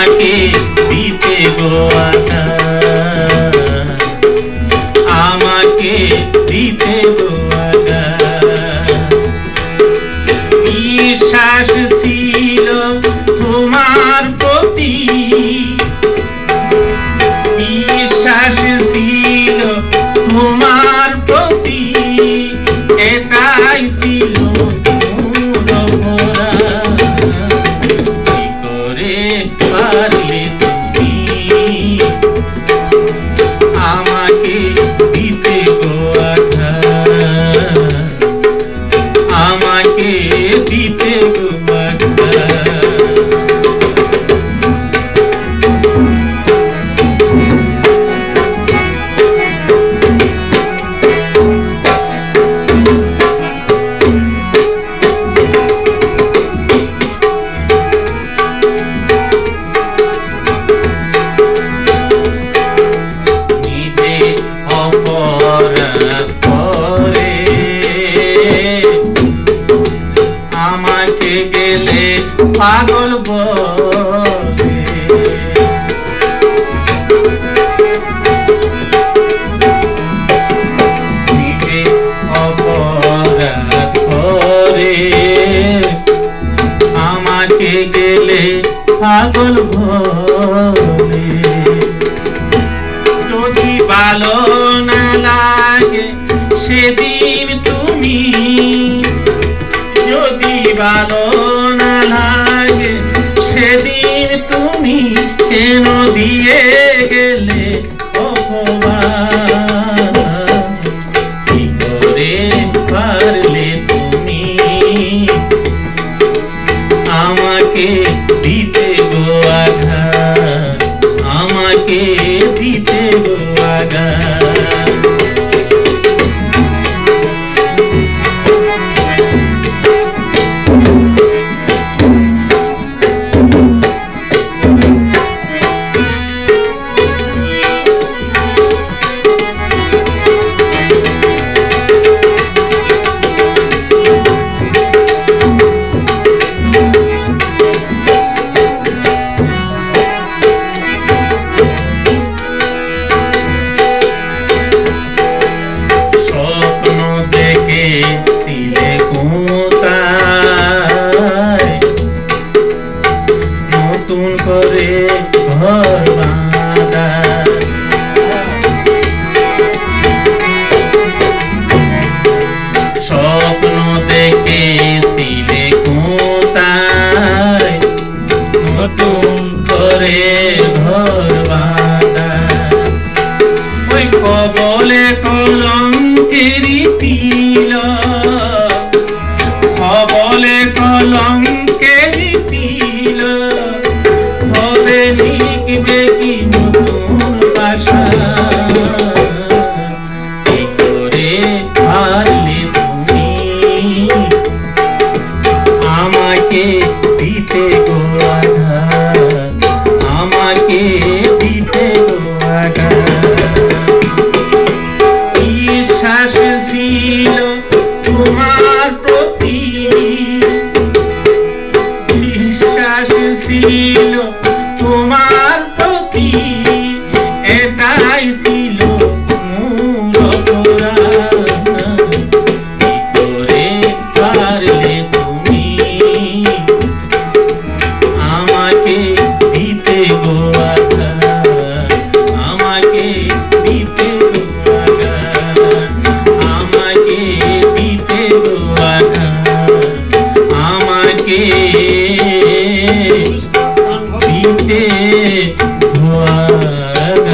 মাঠে দিতে গোয়াটা আমাকে দিতে গোয়াটা বিশ্বাস ছিল তোমার প্রতি। গেলে পাগল বলে আমাকে গেলে পাগল ভ করে ঘর বাঁধা স্বপ্ন দেখেছিলে কোথায়? নতুন করে ঘর বাঁধা। ওই কবলে কলঙ্কের তিল। কবলে কলঙ্কের filho. ಧುವಾಗ